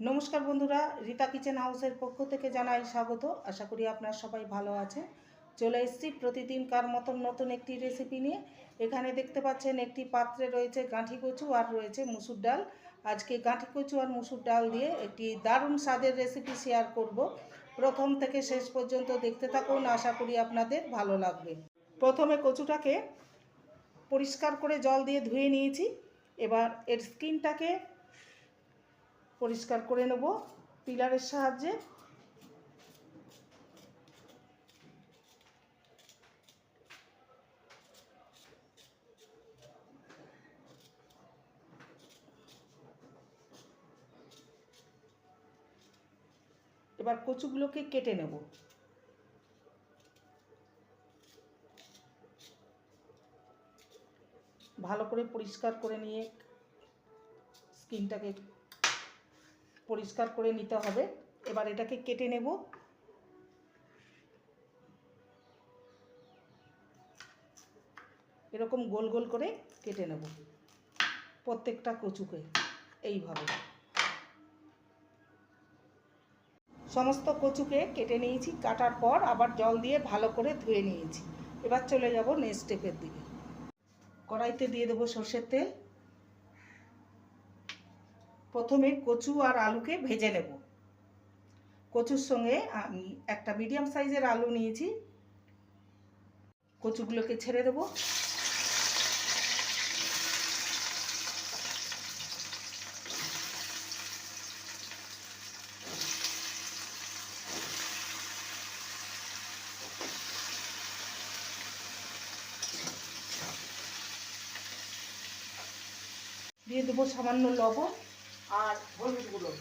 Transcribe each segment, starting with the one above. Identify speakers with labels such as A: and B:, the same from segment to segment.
A: নমস্কার বন্ধুরা, রীতা কিচেন হাউসের পক্ষ থেকে জানাই স্বাগত। আশা করি আপনারা সবাই ভালো আছে চলে এসেছি প্রতিদিনকার মতন নতুন একটি রেসিপি নিয়ে। এখানে দেখতে পাচ্ছেন একটি পাত্রে রয়েছে গাঁঠি কচু আর রয়েছে মুসুর ডাল। আজকে গাঁঠি কচু আর মুসুর ডাল দিয়ে একটি দারুণ স্বাদের রেসিপি শেয়ার করব। প্রথম থেকে শেষ পর্যন্ত দেখতে থাকুন, আশা করি আপনাদের ভালো লাগবে। প্রথমে কচুটাকে পরিষ্কার করে জল দিয়ে ধুয়ে নিয়েছি। এবার এর স্কিনটাকে পরিষ্কার করে নেব পিলারের সাহায্যে। এবার কচুগুলোকে কেটে নেব। ভালো করে পরিষ্কার করে নিয়ে স্কিনটাকে পরিষ্কার করে নিতে হবে। এবার এটাকে কেটে নেব। এরকম গোল গোল করে কেটে নেব। প্রত্যেকটা কচুকে এইভাবে। সমস্ত কচুকে কেটে নিয়েছি, কাটার পর আবার জল দিয়ে ভালো করে ধুয়ে নিয়েছি। এবার চলে যাব নেক্সট স্টেপের দিকে। কড়াইতে দিয়ে দেবো সর্ষের তেল। প্রথমে কচু আর আলুকে ভেজে নেব। কচুর সঙ্গে আমি একটা মিডিয়াম সাইজের আলু নিয়েছি। কচুগুলোকে ছেড়ে দেব। দিয়ে দেবো সামান্য লবণ। আর হলুদ গুঁড়ো।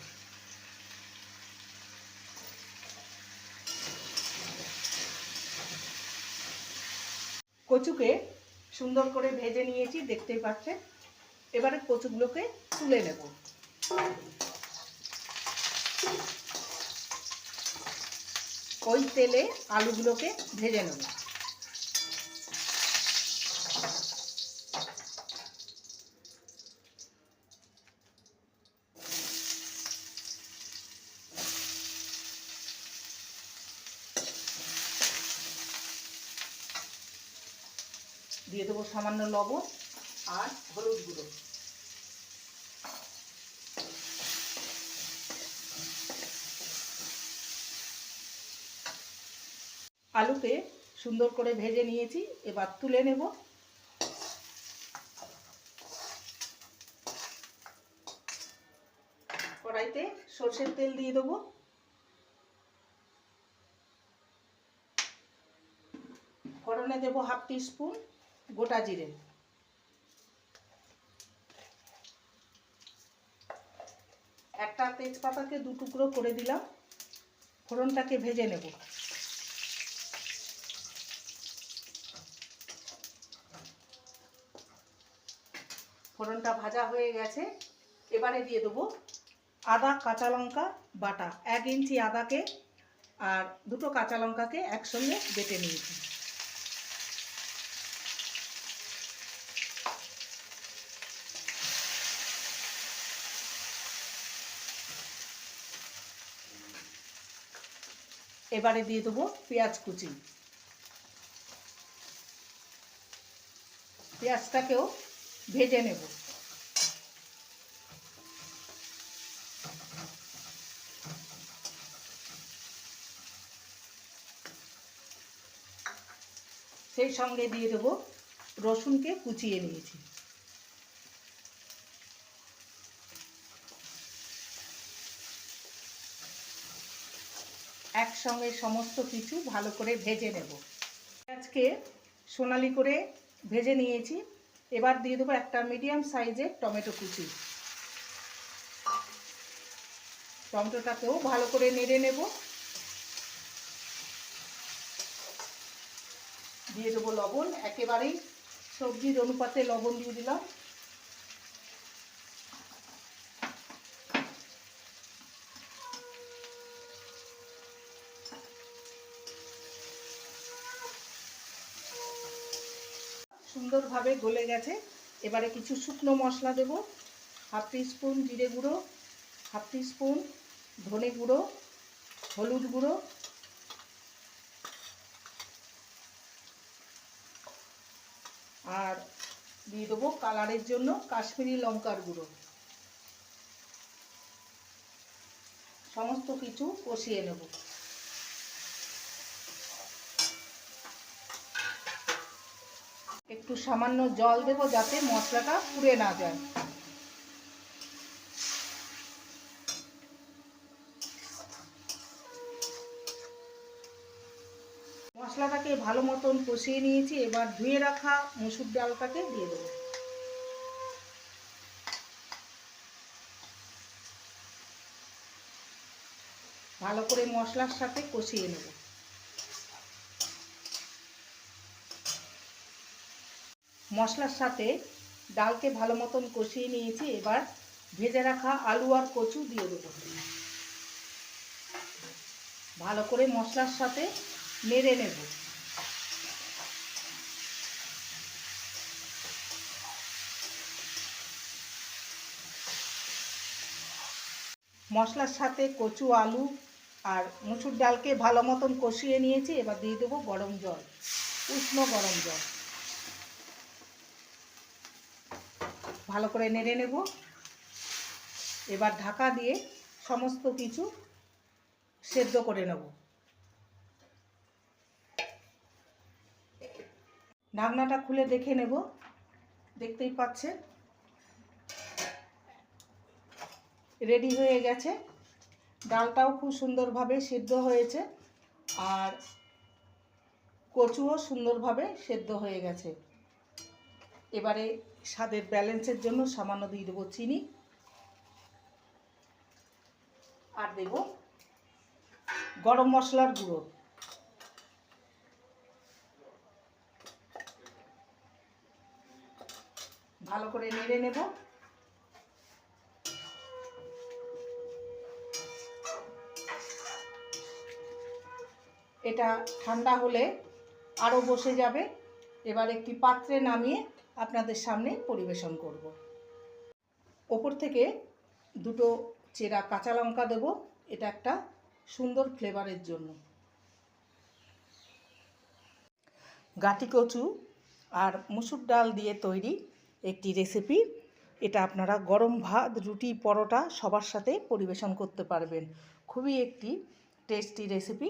A: কচুকে সুন্দর করে ভেজে নিয়েছি, দেখতেই পাচ্ছেন। এবারে কচুগুলোকে তুলে নেব। ওই তেলে আলুগুলোকে ভেজে নেব। দিয়ে দেবো সামান্য লবণ আর হলুদ গুঁড়ো। আলুকে সুন্দর করে ভেজে নিয়েছি, এবার তুলে নেব। কড়াইতে সর্ষের তেল দিয়ে দেবো। ফোড়নে দেবো হাফ টি স্পুন। গোটা জিরে। একটা তেজপাতাকে দু টুকরো করে দিলাম, ফোড়নটাকে ভেজে নেব। ফোড়নটা ভাজা হয়ে গেছে, এবারে দিয়ে দেবো আদা কাঁচা লঙ্কা বাটা। এক ইঞ্চি আদাকে আর দুটো কাঁচা লঙ্কাকে একসঙ্গে বেটে নিয়েছি। এবারে দিয়ে দেবো পেঁয়াজ কুচি। পেঁয়াজটাকেও ভেজে নেব। সেই সঙ্গে দিয়ে দেবো রসুনকে কুচিয়ে নিয়েছি। একসঙ্গে সমস্ত কিছু ভালো করে ভেজে নেব। আজকে সোনালি করে ভেজে নিয়েছি। এবার দিয়ে দেবো একটা মিডিয়াম সাইজের টমেটো কুচি। টমেটোটাকেও ভালো করে নেড়ে নেব। দিয়ে দেবো লবণ। একেবারেই সবজির অনুপাতে লবণ দিয়ে দিলাম। সুন্দরভাবে গলে গেছে। এবারে কিছু শুকনো মশলা দেব। হাফ স্পুন জিরে গুঁড়ো, হাফ স্পুন ধনে গুঁড়ো, হলুদ গুঁড়ো। আর দিয়ে দেবো কালারের জন্য কাশ্মীরি লঙ্কার গুঁড়ো। সমস্ত কিছু কষিয়ে নেব। একটু সামান্য জল দেব যাতে মশলাটা পুড়ে না যায়। মশলাটাকে ভালো মতন কষিয়ে নিয়েছি, এবার ধুয়ে রাখা মুসুর ডালটাকে দিয়ে দেবো। ভালো করে মশলার সাথে কষিয়ে নেব। মশলার সাথে ডালকে ভালো মতন কষিয়ে নিয়েছি। এবার ভেজে রাখা আলু আর কচু দিয়ে দেবো। ভালো করে মশলার সাথে নেড়ে নেব। মশলার সাথে কচু, আলু আর মুসুর ডালকে ভালো মতন কষিয়ে নিয়েছি। এবার দিয়ে দেবো গরম জল, উষ্ণ গরম জল। ভালো করে নেড়ে নেব। এবার ঢাকা দিয়ে সমস্ত কিছু সেদ্ধ করে নেব। ঢাকনাটা খুলে দেখে নেব। দেখতেই পাচ্ছেন? রেডি হয়ে গেছে। ডালটাও খুব সুন্দরভাবে সিদ্ধ হয়েছে আর কচুও সুন্দরভাবে সেদ্ধ হয়ে গেছে। এবারে স্বাদের ব্যালেন্সের জন্য সামান্য দিয়ে দেবো চিনি। আর দেব গরম মশলার গুঁড়ো। ভালো করে নেড়ে নেব। এটা ঠান্ডা হলে আরও বসে যাবে। এবার একটি পাত্রে নামিয়ে আপনাদের সামনে পরিবেশন করব। ওপর থেকে দুটো চেরা কাঁচা লঙ্কা দেব, এটা একটা সুন্দর ফ্লেভারের জন্য। গাটি কচু আর মুসুর ডাল দিয়ে তৈরি একটি রেসিপি, এটা আপনারা গরম ভাত, রুটি, পরোটা সবার সাথে পরিবেশন করতে পারবেন। খুবই একটি টেস্টি রেসিপি।